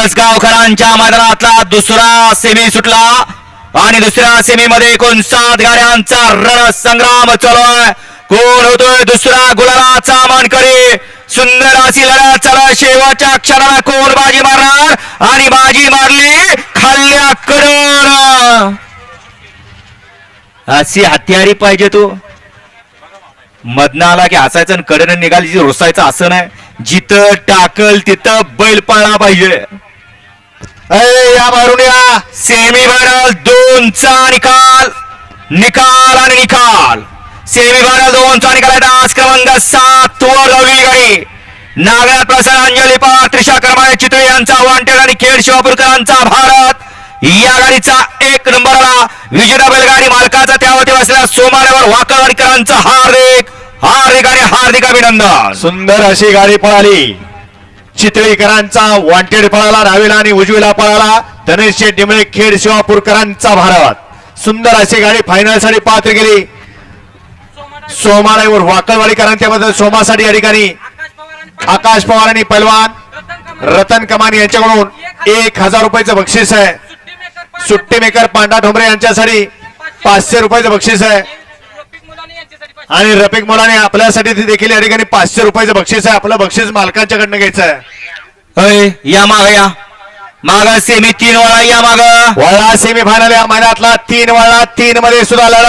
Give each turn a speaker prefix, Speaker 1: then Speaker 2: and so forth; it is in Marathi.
Speaker 1: दिवस गावकरांच्या मैदानातला दुसरा सेमी सुटला आणि दुसऱ्या सेमी मध्ये एकूण सात गाड्यांचा रणसंग्राम चालू कोण होतोय दुसरा गुलालाचा मानकरी? सुंदर अशी लढत चला शेवटच्या क्षणाला कोण बाजी मारणार? आणि बाजी मारली खाल्ल्याकडून अशी हत्यारी पाहिजे तू. मधनं आला की हसायचं आणि कडनं निघाली रोसायचं असं नाही. जिथं टाकल तिथं बैल पळला पाहिजे.
Speaker 2: अय, या मारून या
Speaker 1: सेमी फायनल दोनचा निकाल. निकाल आणि निकाल. सेमी फायनल दोनचा निकाल आहे. आज क्रमांक सात वर लावलेली गाडी. नागनाथ प्रसाद अंजली पार त्रिशा करमाळे चितळे यांचा वांटेड आणि खेड शिवापूरकरांचा भारत. या गाडीचा एक नंबरला विजेता बैलगाडी मालकाचा त्यावरती बसलेला सोमाड्यावर वाकळवाडीकरांचं हार्दिक हार्दिक आणि हार्दिक अभिनंदन.
Speaker 2: सुंदर अशी गाडी पळाली. चितळीकरांचा वॉन्टेड पळाला डावीला आणि उजवीला पळाला. धनेश शेठ डिमळे म्हणजे खेड शिवापूरकरांचा भारावात. सुंदर अशी गाडी फायनलसाठी पात्र गेली सोमाळ्यावर वाकळवाडीकरांच्याबद्दल सोमासाठी या ठिकाणी आकाश पवार आणि पैलवान रतन कमानी यांच्याकडून एक हजार रुपयाचं बक्षीस आहे. सुट्टी मेकर पांडा ठोंबरे यांच्यासाठी पाचशे रुपयाचं बक्षीस आहे. आणि रफिक मुलाने आपल्यासाठी ते देखील या ठिकाणी पाचशे रुपयाचं बक्षीस आहे. आपलं बक्षीस मालकांच्याकडनं घ्यायचं आहे.
Speaker 1: या माग या. माग सेमी तीन वेळा या माग.
Speaker 2: वळला सेमी फायनल या महिन्यातला तीन वळला तीन मध्ये सुद्धा लढत